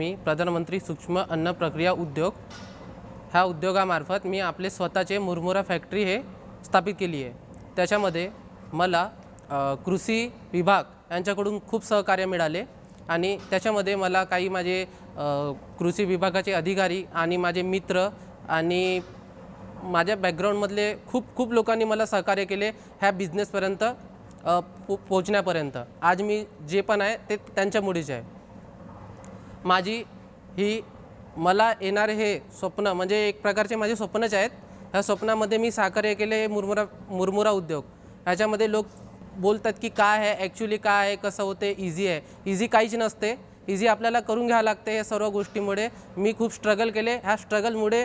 मी प्रधानमंत्री सूक्ष्म अन्न प्रक्रिया उद्योग. ह्या उद्योगामार्फत मी आपले स्वतःचे मुरमुरा फॅक्टरी हे स्थापित केली आहे. त्याच्यामध्ये मला कृषी विभाग यांच्याकडून खूप सहकार्य मिळाले आणि त्याच्यामध्ये मला काही माझे कृषी विभागाचे अधिकारी आणि माझे मित्र आणि माझ्या बॅकग्राऊंडमधले खूप खूप लोकांनी मला सहकार्य केले ह्या बिझनेसपर्यंत पो पोचण्यापर्यंत आज मी जे पण आहे ते त्यांच्यामुळेच आहे. माझी ही मला येणारे हे स्वप्न म्हणजे एक प्रकारचे माझे स्वप्नच आहेत. ह्या स्वप्नामध्ये मी साकारय केले हे मुरमुरा मुरमुरा उद्योग. ह्याच्यामध्ये लोक बोलतात की काय आहे ॲक्च्युली काय आहे कसं होते इझी आहे. इझी काहीच नसते. इझी आपल्याला करून घ्यावं लागते या सर्व गोष्टीमुळे. मी खूप स्ट्रगल केले. ह्या स्ट्रगलमुळे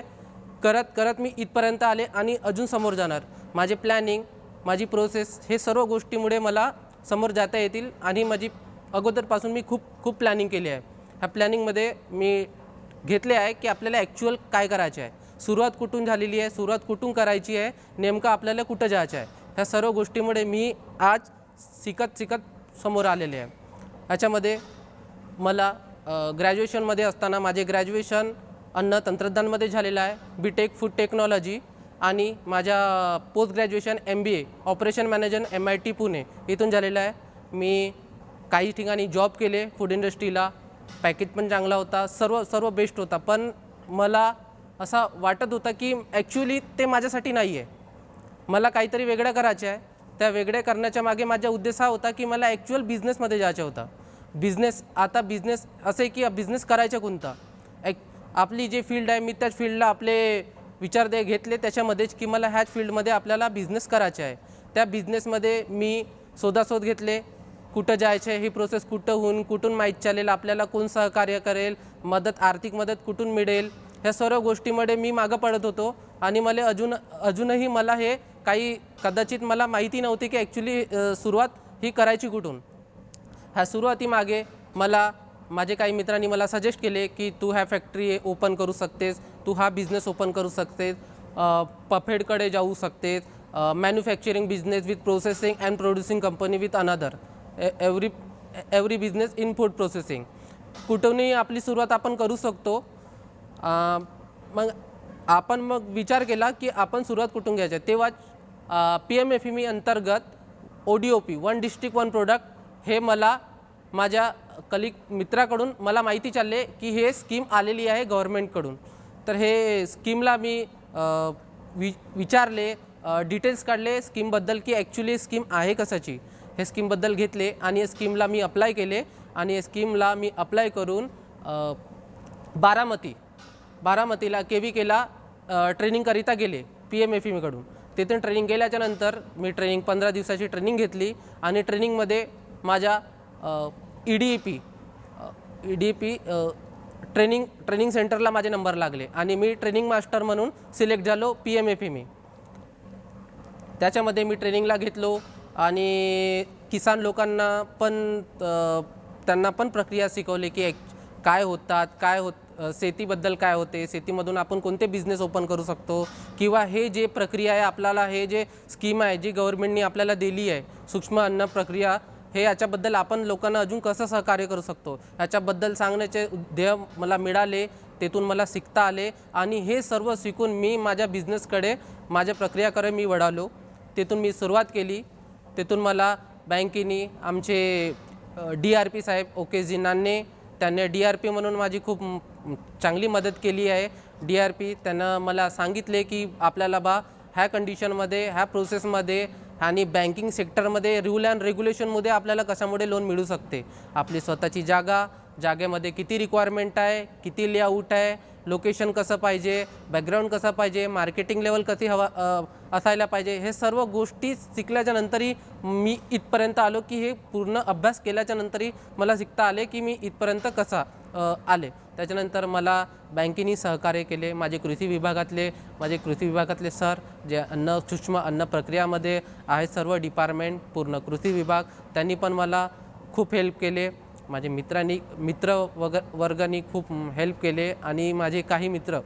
करत करत मी इथपर्यंत आले आणि अजून समोर जाणार. माझे प्लॅनिंग माझी प्रोसेस हे सर्व गोष्टीमुळे मला समोर जाता येतील आणि माझी अगोदरपासून मी खूप खूप प्लॅनिंग केली आहे. ह्या प्लॅनिंगमध्ये मी घेतले आहे की आपल्याला ॲक्च्युअल काय करायचे आहे. सुरुवात कुठून झालेली आहे सुरुवात कुठून करायची आहे नेमकं आपल्याला कुठं जायचं आहे. ह्या सर्व गोष्टीमुळे मी आज शिकत शिकत समोर आलेले आहे. ह्याच्यामध्ये मला ग्रॅज्युएशनमध्ये असताना माझे ग्रॅज्युएशन अन्न तंत्रज्ञानमध्ये झालेलं आहे बी टेक फूड टेक्नॉलॉजी आणि माझ्या post graduation M B A operation manager M I T Pune इथून झालेलं आहे. मी काही ठिकाणी जॉब केले फूड इंडस्ट्रीला पॅकेज पण चांगला होता सर्व सर्व बेस्ट होता. पण मला असा वाटत होता की ॲक्च्युली ते माझ्यासाठी नाही आहे मला काहीतरी वेगळं करायचं आहे त्या वेगळ्या करण्याच्या मागे माझा उद्देश हा होता की मला ॲक्च्युअल बिझनेसमध्ये जायचं होता. बिझनेस आता बिझनेस असं आहे की बिझनेस करायचा कोणता? एक आपली जे फील्ड आहे मी त्याच फील्डला आपले विचार दे घेतले त्याच्यामध्येच की मला ह्याच फील्डमध्ये आपल्याला बिझनेस करायचा आहे त्या बिझनेसमध्ये मी शोधाशोध घेतले कुठं जायचं आहे ही प्रोसेस कुठं होऊन कुठून माहीत चालेल आपल्याला कोण सहकार्य करेल मदत आर्थिक मदत कुठून मिळेल ह्या सर्व गोष्टीमध्ये मी मागं पडत होतो. आणि मला अजून अजूनही मला हे काही कदाचित मला माहिती नव्हती की ॲक्च्युली सुरुवात ही करायची कुठून. ह्या सुरुवातीमागे मला माझे काही मित्रांनी मला सजेस्ट केले की तू ह्या फॅक्टरी ओपन करू शकतेस तू हा बिझनेस ओपन करू शकतेस पफेडकडे जाऊ शकतेस manufacturing business with processing and producing company with another every every business in food processing कुठूनही आपली सुरुवात आपण करू शकतो. मग आपण मग विचार केला की आपण सुरुवात कुठून घ्यायची? आहे. तेव्हा P M F M E अंतर्गत O D O P one district one product हे मला माझ्या कलिक मित्राकडून मला माहिती चालले की हे स्कीम आलेली आहे गव्हर्मेंटकडून तर हे स्कीमला मी वि विचारले डिटेल्स काढले स्कीमबद्दल की ॲक्च्युली स्कीम आहे कशाची? हे स्कीमबद्दल घेतले आणि या स्कीमला मी अप्लाय केले आणि या स्कीमला मी अप्लाय करून बारामती बारामतीला के व्ही केला ट्रेनिंगकरिता गेले पी एम एफ ईकडून तिथून ट्रेनिंग गेल्याच्यानंतर मी ट्रेनिंग पंधरा दिवसाची ट्रेनिंग घेतली आणि ट्रेनिंगमध्ये माझ्या E D E P E D P training training सेंटरला माझे नंबर लागले आणि मी ट्रेनिंग मास्टर म्हणून सिलेक्ट झालो पी एम एफ ई मी त्याच्यामध्ये मी ट्रेनिंगला घेतलो. आणि किसान लोकांना पण त्यांना पण प्रक्रिया शिकवली की एक काय होतात काय होत शेतीबद्दल काय होते शेतीमधून आपण कोणते बिझनेस ओपन करू शकतो किंवा हे जे प्रक्रिया आहे आपल्याला हे जे स्कीम आहे जी गव्हर्नमेंटनी आपल्याला दिली आहे सूक्ष्म अन्न प्रक्रिया हे याच्याबद्दल आपण लोकांना अजून कसं सहकार्य करू शकतो? याच्याबद्दल सांगण्याचे ध्येय मला मिळाले तेथून मला शिकता आले आणि हे सर्व शिकून मी माझ्या बिझनेसकडे माझ्या प्रक्रियाकडे मी वळालो. तेथून मी सुरुवात केली. तेथून मला बँकेने आमचे डी आर पी साहेब ओके जिनांनी त्यांनी डी आर पी म्हणून माझी खूप चांगली मदत केली आहे. डी आर पी त्यानं मला सांगितले की आपल्याला बा ह्या कंडिशनमध्ये ह्या प्रोसेसमध्ये आणि बँकिंग सेक्टरमध्ये रूल अँड रेग्युलेशनमध्ये आपल्याला कशामुळे लोन मिळू शकते? आपली स्वतःची जागा जागेमध्ये किती रिक्वायरमेंट आहे किती लेआउट आहे लोकेशन कसं पाहिजे बॅकग्राऊंड कसं पाहिजे मार्केटिंग लेवल कशी हवा असायला पाहिजे. हे सर्व गोष्टी शिकल्याच्या नंतरही मी इथपर्यंत आलो की हे पूर्ण अभ्यास केल्याच्या नंतरही मला शिकता आले की मी इथपर्यंत कसा आले. त्याच्यानंतर मला बँकेनी सहकार्य केले. माझे कृषी विभागातले माझे कृषी विभागातले सर जे अन्न सूक्ष्म अन्न प्रक्रियामध्ये आहे सर्व डिपार्टमेंट पूर्ण कृषी विभाग त्यांनी पण मला खूप हेल्प केले. माझे मित्रांनी मित्र वग वर्गानी खूप हेल्प केले आणि माझे काही मित्र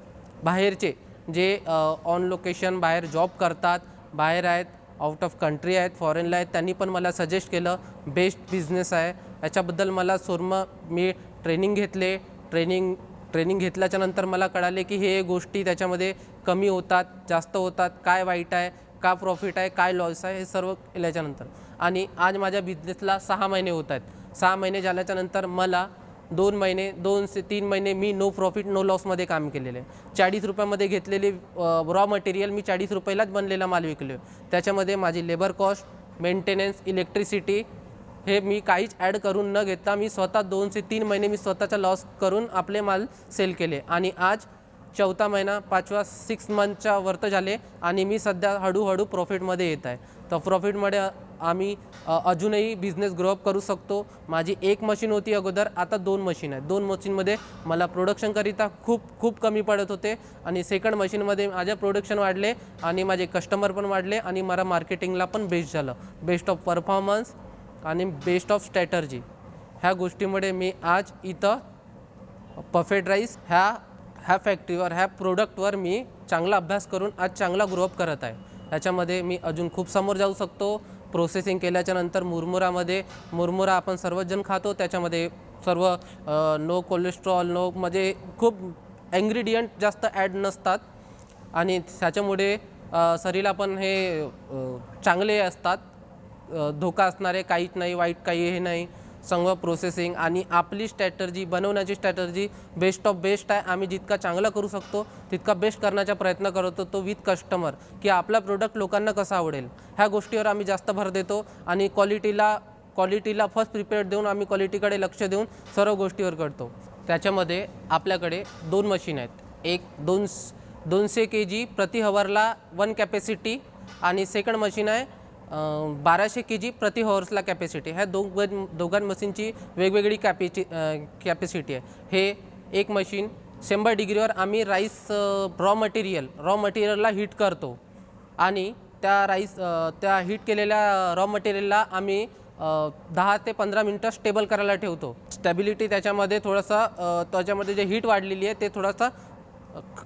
बाहेरचे जे ऑन लोकेशन बाहेर जॉब करतात बाहेर आहेत आउट ऑफ कंट्री आहेत फॉरेनला आहेत त्यांनी पण मला सजेस्ट केलं बेस्ट बिझनेस आहे. याच्याबद्दल मला सोर्म मी ट्रेनिंग घेतले. ट्रेनिंग ट्रेनिंग घेतल्याच्या नंतर मला कळाले की हे गोष्टी त्याच्यामध्ये कमी होतात जास्त होतात काय वाईट आहे का प्रॉफिट आहे काय लॉस आहे हे सर्व केल्याच्यानंतर आणि आज माझ्या बिझनेसला सहा महिने होत आहेत. सहा महिने झाल्याच्यानंतर मला दोन महिने दोन ते तीन महिने मी नो प्रॉफिट नो लॉसमध्ये काम केलेले आहे. चाळीस रुपयामध्ये घेतलेले रॉ मटेरियल मी चाळीस रुपयालाच बनलेला माल विकलो त्याच्यामध्ये माझी लेबर कॉस्ट मेंटेनन्स इलेक्ट्रिसिटी हे मी काहीच ॲड करून न घेता मी स्वतः दोन ते तीन महिने मी स्वतःचा लॉस करून आपले माल सेल केले. आणि आज चौथा महिना पाचवा सिक्स मंथच्या वर्त झाले आणि मी सध्या हळूहळू प्रॉफिटमध्ये येत आहे. तर प्रॉफिटमध्ये आम्ही अजूनही बिझनेस ग्रोअप करू शकतो. माझी एक मशीन होती अगोदर आता दोन मशीन आहेत. दोन मशीनमध्ये मला प्रोडक्शनकरिता खूप खूप कमी पडत होते. आणि सेकंड मशीनमध्ये माझ्या प्रोडक्शन वाढले आणि माझे कस्टमर पण वाढले आणि मला मार्केटिंगला पण बेस्ट झालं. बेस्ट ऑफ परफॉर्मन्स आणि बेस्ट ऑफ स्ट्रॅटर्जी ह्या गोष्टीमुळे मी आज इथं पफेट राईस ह्या ह्या फॅक्टरीवर ह्या प्रोडक्टवर मी चांगला अभ्यास करून आज चांगला ग्रोअप करत आहे. ह्याच्यामध्ये मी अजून खूप समोर जाऊ शकतो. प्रोसेसिंग केल्याच्यानंतर मुरमुरामध्ये मुरमुरा आपण सर्वच जण खातो. त्याच्यामध्ये सर्व नो कोलेस्ट्रॉल नो म्हणजे खूप ॲन्ग्रिडियंट जास्त ॲड नसतात. आणि त्याच्यामुळे शरीराला पण हे चांगले असतात. धोका असणारे काहीच नाही वाईट काही हे नाही. चांगलं प्रोसेसिंग आणि आपली स्ट्रॅटर्जी बनवण्याची स्ट्रॅटर्जी बेस्ट ऑफ बेस्ट आहे. आम्ही जितका चांगला करू शकतो तितका बेस्ट करण्याचा प्रयत्न करतो तो विथ कस्टमर की आपला प्रोडक्ट लोकांना कसा आवडेल ह्या गोष्टीवर आम्ही जास्त भर देतो आणि क्वालिटीला क्वालिटीला फर्स्ट प्रिपेअर देऊन आम्ही क्वालिटीकडे लक्ष देऊन सर्व गोष्टीवर करतो. त्याच्यामध्ये आपल्याकडे दोन मशीन आहेत. एक दोन दोनशे के जी प्रति हवरला वन कॅपॅसिटी आणि सेकंड मशीन आहे बाराशे के जी प्रति हॉर्सला कॅपॅसिटी ह्या दोघ दोघां मशीनची वेगवेगळी कॅपॅचि कॅपॅसिटी आहे. हे एक मशीन शंभर डिग्रीवर आम्ही राईस रॉ मटेरियल रॉ मटेरियलला हीट करतो. आणि त्या राईस त्या हीट केलेल्या रॉ मटेरियलला आम्ही दहा ते पंधरा मिनटं स्टेबल करायला ठेवतो. स्टॅबिलिटी त्याच्यामध्ये थोडंसं त्याच्यामध्ये जे हीट वाढलेली आहे ते थोडंसं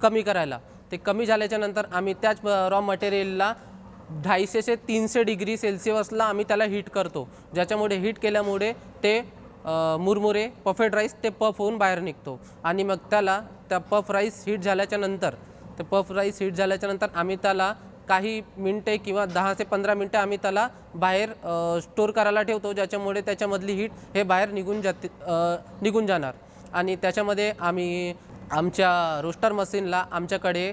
कमी करायला. ते कमी झाल्याच्यानंतर आम्ही त्याच रॉ मटेरियलला ढाईशे ते तीनशे डिग्री सेल्सिअसला आम्ही त्याला हीट करतो. ज्याच्यामुळे हीट केल्यामुळे ते मुरमुरे पफेड राईस ते पफ होऊन बाहेर निघतो. आणि मग त्याला त्या पफ राईस हीट झाल्याच्यानंतर ते पफ राईस हीट झाल्याच्यानंतर आम्ही त्याला काही मिनटे किंवा दहा ते पंधरा मिनटं आम्ही त्याला बाहेर स्टोर करायला ठेवतो ज्याच्यामुळे त्याच्यामधली हीट हे बाहेर निघून जाते निघून जाणार. आणि त्याच्यामध्ये आम्ही आमच्या रोस्टर मशीनला आमच्याकडे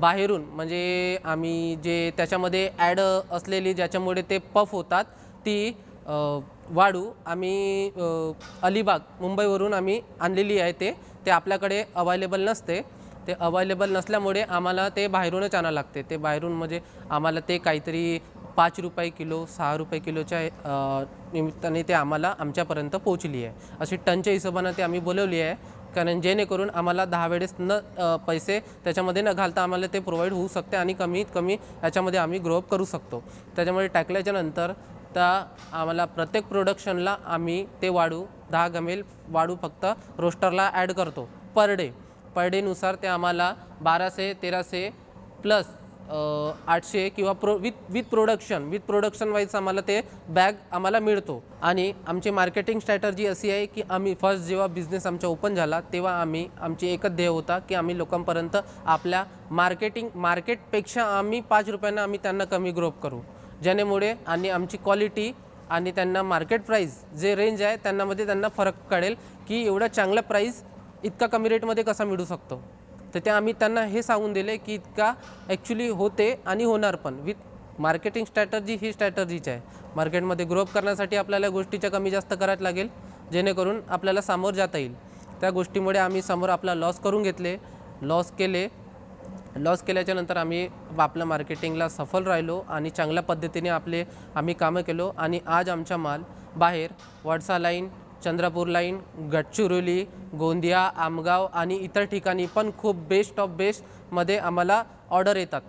बाहेरून म्हणजे आम्ही जे त्याच्यामध्ये ॲड असलेली ज्याच्यामुळे ते पफ होतात ती वाढू. आम्ही अलिबाग मुंबईवरून आम्ही आणलेली आहे ते. ते आपल्याकडे अवायलेबल नसते. ते अवायलेबल नसल्यामुळे आम्हाला ते बाहेरूनच आणावं लागते. ते बाहेरून म्हणजे आम्हाला ते काहीतरी पाच रुपये किलो सहा रुपये किलोच्या निमित्ताने ते आम्हाला आमच्यापर्यंत पोचली आहे. अशी टनच्या हिशोबानं ते आम्ही बोलवली आहे. कारण जेणेकरून आम्हाला दहा वेळेस न पैसे त्याच्यामध्ये न घालता आम्हाला ते प्रोव्हाइड होऊ शकते आणि कमीत कमी याच्यामध्ये आम्ही ग्रोअप करू शकतो. त्याच्यामुळे टाकल्याच्या नंतर त्या आम्हाला प्रत्येक प्रोडक्शनला आम्ही ते वाढू दहा गमेल वाढू फक्त रोस्टरला ॲड करतो. पर डे पर डेनुसार ते आम्हाला बाराशे तेराशे प्लस आठशे किंवा pro with with production with production wise आम्हाला ते बॅग आम्हाला मिळतो. आणि आमची मार्केटिंग स्ट्रॅटर्जी अशी आहे की आम्ही फर्स्ट जेव्हा बिझनेस आमचा ओपन झाला तेव्हा आम्ही आमची एकच ध्येय होता की आम्ही लोकांपर्यंत आपल्या मार्केटिंग मार्केटपेक्षा आम्ही पाच रुपयांना आम्ही त्यांना कमी ग्रोप करू. ज्यानेमुळे आणि आमची क्वालिटी आणि त्यांना मार्केट प्राईस जे रेंज आहे त्यांनामध्ये त्यांना फरक कळेल की एवढा चांगला प्राईस इतका कमी रेटमध्ये कसा मिळू शकतो. तर ते आम्ही त्यांना हे सांगून दिले की इतका ॲक्च्युली होते आणि होणार पण. विथ मार्केटिंग स्ट्रॅटर्जी ही स्ट्रॅटर्जीच आहे. मार्केटमध्ये ग्रोअप करण्यासाठी आपल्याला गोष्टीच्या कमी जास्त करायला लागेल जेणेकरून आपल्याला सामोर जाता येईल. त्या गोष्टीमुळे आम्ही समोर आपला लॉस करून घेतले. लॉस केले. लॉस केल्याच्यानंतर आम्ही आपल्या मार्केटिंगला सफल राहिलो आणि चांगल्या पद्धतीने आपले आम्ही कामं केलो आणि आज आमचा माल बाहेर वडसा लाईन चंद्रपूर लाईन गडचिरोली गोंदिया आमगाव आणि इतर ठिकाणी पण खूप बेस्ट ऑफ बेस्टमध्ये आम्हाला ऑर्डर येतात.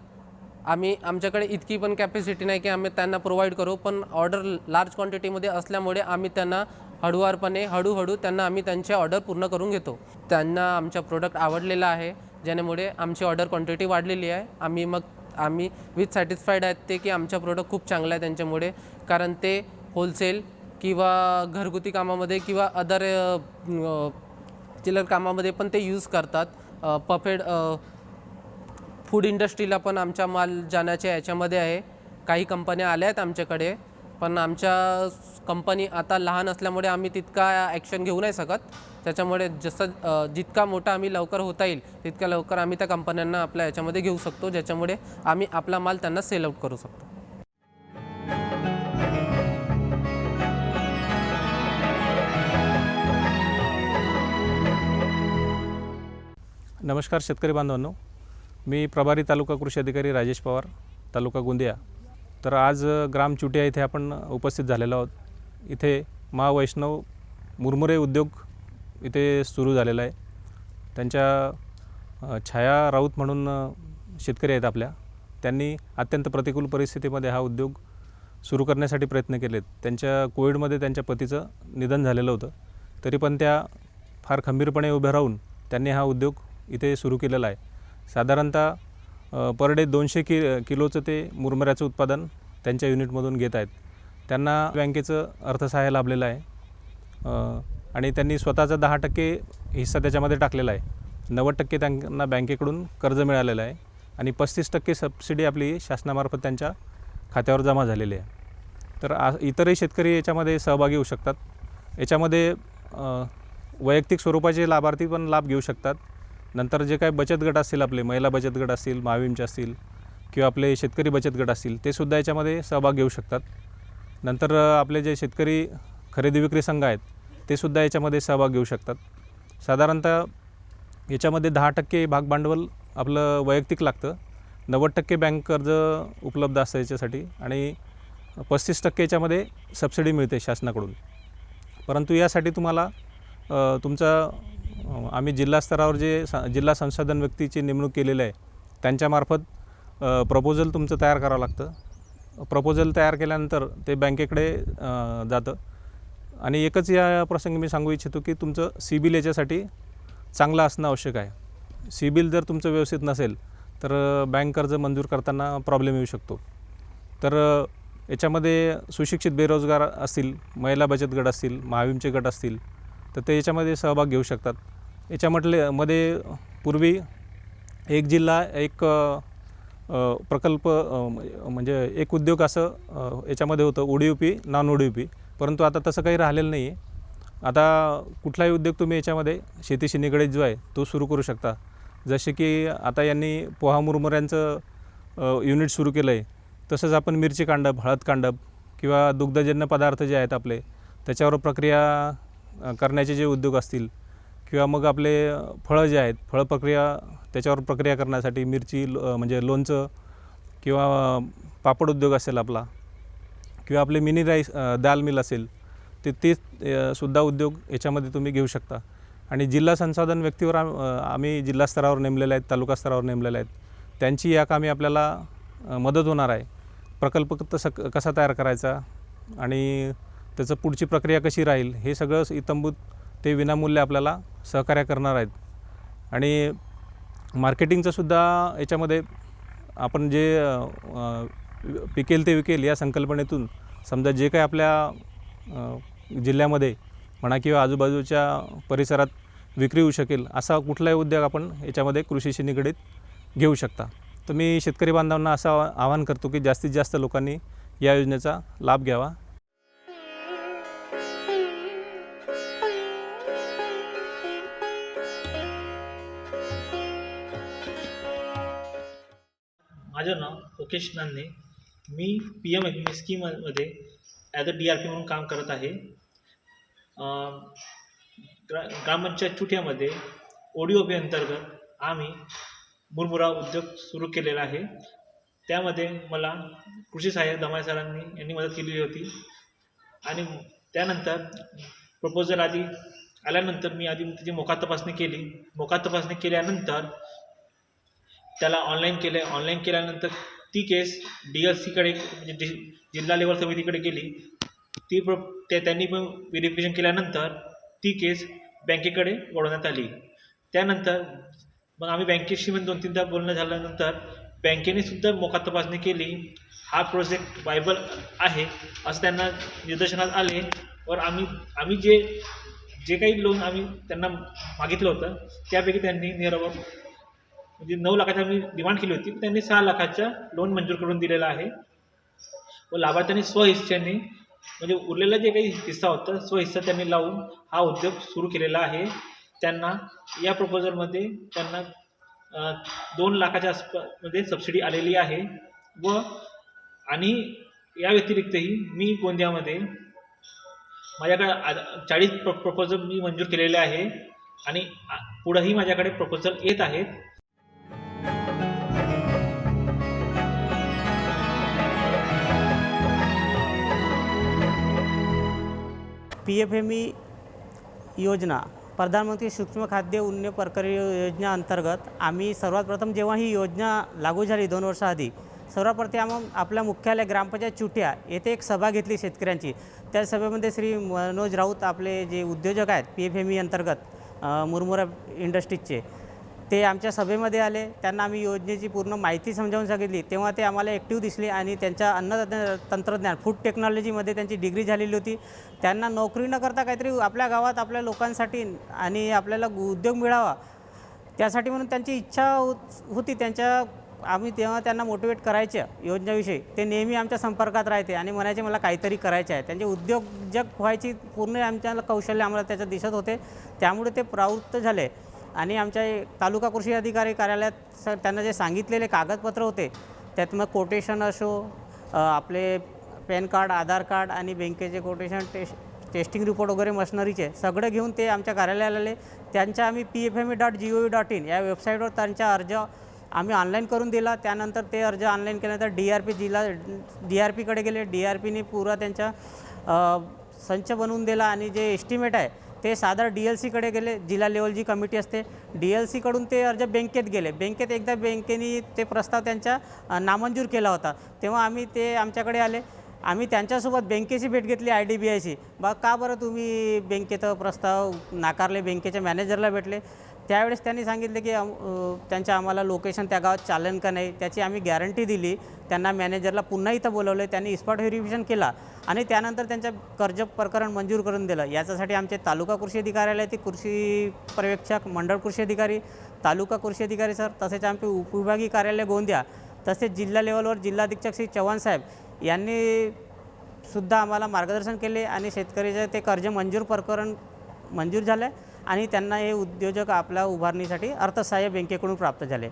आम्ही आमच्याकडे इतकी पण कॅपॅसिटी नाही की आम्ही त्यांना प्रोव्हाइड करू पण ऑर्डर लार्ज क्वांटिटीमध्ये असल्यामुळे आम्ही त्यांना हळूवारपणे हळूहळू त्यांना आम्ही त्यांचे ऑर्डर पूर्ण करून घेतो. त्यांना आमचा प्रोडक्ट आवडलेला आहे ज्यामुळे आमची ऑर्डर क्वांटिटी वाढलेली आहे. आम्ही मग आम्ही विथ सॅटिस्फाईड आहेत ते की आमचा प्रोडक्ट खूप चांगला आहे त्यांच्यामुळे कारण ते होलसेल किंवा घरगुती कामामध्ये किंवा अदर चिलर कामामध्ये पण ते यूज करतात. पफेड फूड इंडस्ट्रीला पण आमचा माल जाण्याच्या याच्यामध्ये आहे. काही कंपन्या आल्या आहेत आमच्याकडे पण आमच्या कंपनी आता लहान असल्यामुळे आम्ही तितका ॲक्शन घेऊ नाही शकत. त्याच्यामुळे जसं जितका मोठा आम्ही लवकर होता येईल तितक्या लवकर आम्ही त्या कंपन्यांना आपल्या याच्यामध्ये घेऊ शकतो ज्याच्यामुळे आम्ही आपला माल त्यांना सेल आउट करू शकतो. नमस्कार शेतकरी बांधवांनो. मी प्रभारी तालुका कृषी अधिकारी राजेश पवार तालुका गोंदिया. तर आज ग्राम चुटिया इथे आपण उपस्थित झालेलो आहोत. इथे महावैष्णव मुरमुरे उद्योग इथे सुरू झालेला आहे. त्यांच्या छाया राऊत म्हणून शेतकरी आहेत आपल्या. त्यांनी अत्यंत प्रतिकूल परिस्थितीमध्ये हा उद्योग सुरू करण्यासाठी प्रयत्न केलेत. त्यांच्या कोविडमध्ये त्यांच्या पतीचं निधन झालेलं होतं. तरी पण त्या फार खंबीरपणे उभ्या राहून त्यांनी हा उद्योग इथे सुरू केलेलं आहे. साधारणतः पर डे दोनशे कि किलोचं ते मुरमुऱ्याचं उत्पादन त्यांच्या युनिटमधून घेत आहेत. त्यांना बँकेचं अर्थसहाय्य लाभलेलं आहे. आणि त्यांनी स्वतःचा दहा टक्के हिस्सा त्याच्यामध्ये टाकलेला आहे. नव्वद टक्के त्यांना बँकेकडून कर्ज मिळालेलं आहे आणि पस्तीस टक्के सबसिडी आपली शासनामार्फत त्यांच्या खात्यावर जमा झालेली आहे. तर आ इतरही शेतकरी याच्यामध्ये सहभागी होऊ शकतात. याच्यामध्ये वैयक्तिक स्वरूपाचे लाभार्थी पण लाभ घेऊ शकतात. नंतर जे काही बचत गट असतील आपले महिला बचत गट असतील महाविमचे असतील किंवा आपले शेतकरी बचत गट असतील ते सुद्धा याच्यामध्ये सहभाग घेऊ शकतात. नंतर आपले जे शेतकरी खरेदी विक्री संघ आहेत ते सुद्धा याच्यामध्ये सहभाग घेऊ शकतात. साधारणतः याच्यामध्ये दहा टक्के भागभांडवल आपलं वैयक्तिक लागतं. नव्वद टक्के बँक कर्ज उपलब्ध असतं याच्यासाठी आणि पस्तीस टक्के याच्यामध्ये सबसिडी मिळते शासनाकडून. परंतु यासाठी तुम्हाला तुमचा आम्ही जिल्हा स्तरावर जे जिल्हा संसाधन व्यक्तीची नेमणूक केलेली आहे त्यांच्यामार्फत प्रपोजल तुमचं तयार करावं लागतं. प्रपोजल तयार केल्यानंतर ते बँकेकडे जातं. आणि एकच या प्रसंगी मी सांगू इच्छितो की तुमचं सिबिल याच्यासाठी चांगलं असणं आवश्यक आहे. सिबिल जर तुमचं व्यवस्थित नसेल तर बँक कर्ज मंजूर करताना प्रॉब्लेम येऊ शकतो. तर याच्यामध्ये सुशिक्षित बेरोजगार असतील महिला बचत गट असतील महाविमचे गट असतील तर ते याच्यामध्ये सहभाग घेऊ शकतात. याच्यामधले मध्ये पूर्वी एक जिल्हा एक प्रकल्प म्हणजे एक उद्योग असं याच्यामध्ये होतं ओडीयूपी नॉन ओडीयूपी. परंतु आता तसं काही राहिलेलं नाही आहे आता कुठलाही उद्योग तुम्ही याच्यामध्ये शेतीशी निगडीत जो आहे तो सुरू करू शकता. जसे की आता यांनी पोहा मुरमुऱ्यांचं युनिट सुरू केलं आहे तसंच आपण मिरची कांडप हळद कांडप किंवा दुग्धजन्य पदार्थ जे आहेत आपले त्याच्यावर प्रक्रिया करण्याचे जे उद्योग असतील किंवा मग आपले फळं जे आहेत फळ प्रक्रिया त्याच्यावर प्रक्रिया करण्यासाठी मिरची लो- म्हणजे लोणचं किंवा पापड उद्योग असेल आपला किंवा आपले मिनी राईस दाल मिल असेल ते ते सुद्धा उद्योग याच्यामध्ये तुम्ही घेऊ शकता. आणि जिल्हा संसाधन व्यक्तीवर आम आम्ही जिल्हा स्तरावर नेमलेले आहेत तालुका स्तरावर नेमलेले आहेत. त्यांची या कामी आपल्याला मदत होणार आहे. प्रकल्प तसं क- कसा तयार करायचा आणि त्याचं पुढची प्रक्रिया कशी राहील हे सगळं इतंभूत ते विनामूल्य आपल्याला सहकार्य करणार आहेत. आणि मार्केटिंगचंसुद्धा याच्यामध्ये आपण जे पिकेल ते विकेल या संकल्पनेतून समजा जे काही आपल्या जिल्ह्यामध्ये म्हणा किंवा आजूबाजूच्या परिसरात विक्री होऊ शकेल असा कुठलाही उद्योग आपण याच्यामध्ये कृषीशी निगडीत घेऊ शकता. तर मी शेतकरी बांधवांना असं आवा- आवाहन करतो की जास्तीत जास्त लोकांनी या योजनेचा लाभ घ्यावा. माझं नाव मुकेश नांदे मी पी एम एम स्कीममध्ये as a D R P म्हणून काम करत आहे. ग्रा ग्रामपंचायत चुट्यामध्ये ओडिओ बी अंतर्गत आम्ही मुरमुरा उद्योग सुरू केलेला आहे. त्यामध्ये मला कृषी सहाय्यक दमाय सरांनी यांनी मदत केलेली होती. आणि त्यानंतर प्रपोजल आधी आल्यानंतर मी आधी त्याची मोका तपासणी केली. मोका तपासणी केल्यानंतर त्याला ऑनलाईन केले ऑनलाईन केल्यानंतर ती केस डी एल सीकडे म्हणजे जिल्हा लेवल समितीकडे गेली. ती प्र ते त्यांनी पण व्हेरिफिकेशन केल्यानंतर ती केस बँकेकडे वळवण्यात आली. त्यानंतर मग आम्ही बँकेशी पण दोन तीनदा बोलणं झाल्यानंतर बँकेने सुद्धा मोका तपासणी केली. हा प्रोजेक्ट बायबल आहे असं त्यांना निदर्शनात आले. वर आम्ही आम्ही जे जे काही लोन आम्ही त्यांना मागितलं होतं त्यापैकी त्यांनी निरावर म्हणजे नऊ लाखाची आम्ही डिमांड केली होती. त्यांनी सहा लाखाच्या लोन मंजूर करून दिलेला आहे. व लाभार्थ्यांनी स्वहिस्स्याने म्हणजे उरलेला जे काही हिस्सा होता स्वहिस्सा त्यांनी लावून हा उद्योग सुरू केलेला आहे. त्यांना या प्रपोजलमध्ये त्यांना दोन लाखाच्या आसपासमध्ये सबसिडी आलेली आहे. व आणि या व्यतिरिक्तही मी गोंदियामध्ये माझ्याकडे आ- चाळीस प्र प्रपोजल मी मंजूर केलेले आहे. आणि पुढंही माझ्याकडे प्रपोजल येत आहेत. पी एफ एम ई योजना प्रधानमंत्री सूक्ष्म खाद्य उन्नय प्रक्रिया योजना अंतर्गत आम्ही सर्वात प्रथम जेव्हा ही योजना लागू झाली दोन वर्षाआधी सर्वात प्रथम आपल्या मुख्यालय ग्रामपंचायत चुट्या येथे एक सभा घेतली शेतकऱ्यांची. त्या सभेमध्ये श्री मनोज राऊत आपले जे उद्योजक आहेत पी एफ एम ई अंतर्गत मुरमुरा इंडस्ट्रीजचे ते आमच्या सभेमध्ये आले. त्यांना आम्ही योजनेची पूर्ण माहिती समजावून सांगितली. तेव्हा ते आम्हाला ॲक्टिव्ह दिसले आणि त्यांच्या अन्न तंत्रज्ञान फूड टेक्नॉलॉजीमध्ये त्यांची डिग्री झालेली होती. त्यांना नोकरी न करता काहीतरी आपल्या गावात आपल्या लोकांसाठी आणि आपल्याला उद्योग मिळावा त्यासाठी म्हणून त्यांची इच्छा होत- होती. त्यांच्या आम्ही तेव्हा त्यांना मोटिवेट करायचे योजनेविषयी. ते नेहमी आमच्या संपर्कात राहते आणि म्हणायचे मला काहीतरी करायचे आहे. त्यांचे उद्योजक व्हायची पूर्ण आमच्या कौशल्य आम्हाला त्याच्यात दिसत होते. त्यामुळे ते प्रवृत्त झाले. आणि आमच्या तालुका कृषी अधिकारी कार्यालयात स त्यांना जे सांगितलेले कागदपत्र होते त्यात मग कोटेशन असो आपले पॅन कार्ड आधार कार्ड आणि बँकेचे कोटेशन टेस्ट टेस्टिंग रिपोर्ट वगैरे मशिनरीचे सगळं घेऊन ते आमच्या कार्यालयाला आले. त्यांच्या आम्ही P F M E dot G O V dot in या वेबसाईटवर त्यांचा अर्ज आम्ही ऑनलाईन करून दिला. त्यानंतर ते अर्ज ऑनलाईन केल्यानंतर डी आर पी जिल्हा डी आर पीकडे गेले. डी आर पीने पुरा त्यांचा संच बनवून दिला आणि जे एस्टिमेट आहे ते साधारण डी एल सीकडे गेले जिल्हा लेवल जी कमिटी असते. डी एल सीकडून ते अर्ज बँकेत गेले. बँकेत एकदा बँकेने ते प्रस्ताव त्यांच्या नामंजूर केला होता. तेव्हा आम्ही ते आमच्याकडे आले. आम्ही त्यांच्यासोबत बँकेची भेट घेतली आय डी बी आयची बा का बरं तुम्ही बँकेचा प्रस्ताव नाकारले बँकेच्या मॅनेजरला भेटले? त्यावेळेस त्यांनी सांगितले की त्यांच्या आम्हाला लोकेशन त्या गावात चालन का नाही त्याची आम्ही गॅरंटी दिली. त्यांना मॅनेजरला पुन्हा इथं बोलवलं त्यांनी स्पॉट व्हेरिफिकेशन केला आणि त्यानंतर त्यांच्या कर्ज प्रकरण मंजूर करून दिलं. याच्यासाठी आमचे तालुका कृषी अधिकारी ते कृषी पर्यवेक्षक मंडळ कृषी अधिकारी तालुका कृषी अधिकारी सर तसेच आमचे उपविभागीय कार्यालय गोंदिया तसेच जिल्हा लेवलवर जिल्हाधीक्षक श्री चव्हाण साहेब यांनी सुद्धा आम्हाला मार्गदर्शन केले आणि शेतकऱ्याचे ते कर्ज मंजूर प्रकरण मंजूर झालं. आणि त्यांना हे उद्योजक आपल्या उभारणीसाठी अर्थसहाय्य बँकेकडून प्राप्त झाले.